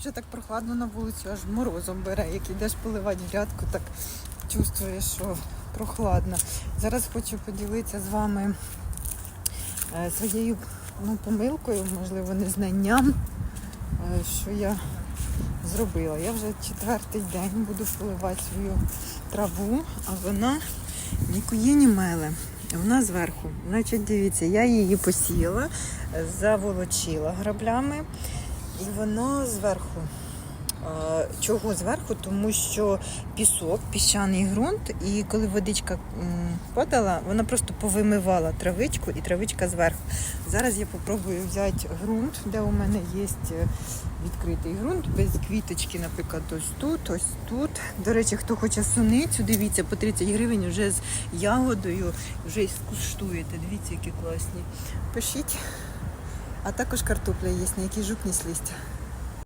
Вже так прохладно на вулицю, аж морозом бере. Як ідеш поливати грядку, так чувствуєш, що прохладно. Зараз хочу поділитися з вами е, своєю ну, помилкою, можливо, незнанням, е, що я зробила. Я вже четвертий день буду поливати свою траву, а вона нікуди не меле. Вона зверху. Значить, дивіться, я її посіяла, заволочила граблями, і воно зверху. Чого зверху? Тому що пісок, піщаний ґрунт, і коли водичка падала, вона просто повимивала травичку і травичка зверху. Зараз я попробую взяти ґрунт, де у мене є е, відкритий ґрунт, без квіточки, наприклад, ось тут, ось тут. До речі, хто хоче суницю, дивіться, по 30 гривень вже з ягодою, вже і скуштуєте. Дивіться, які класні. Пишіть. А також картопля є, на якій жук не слізть.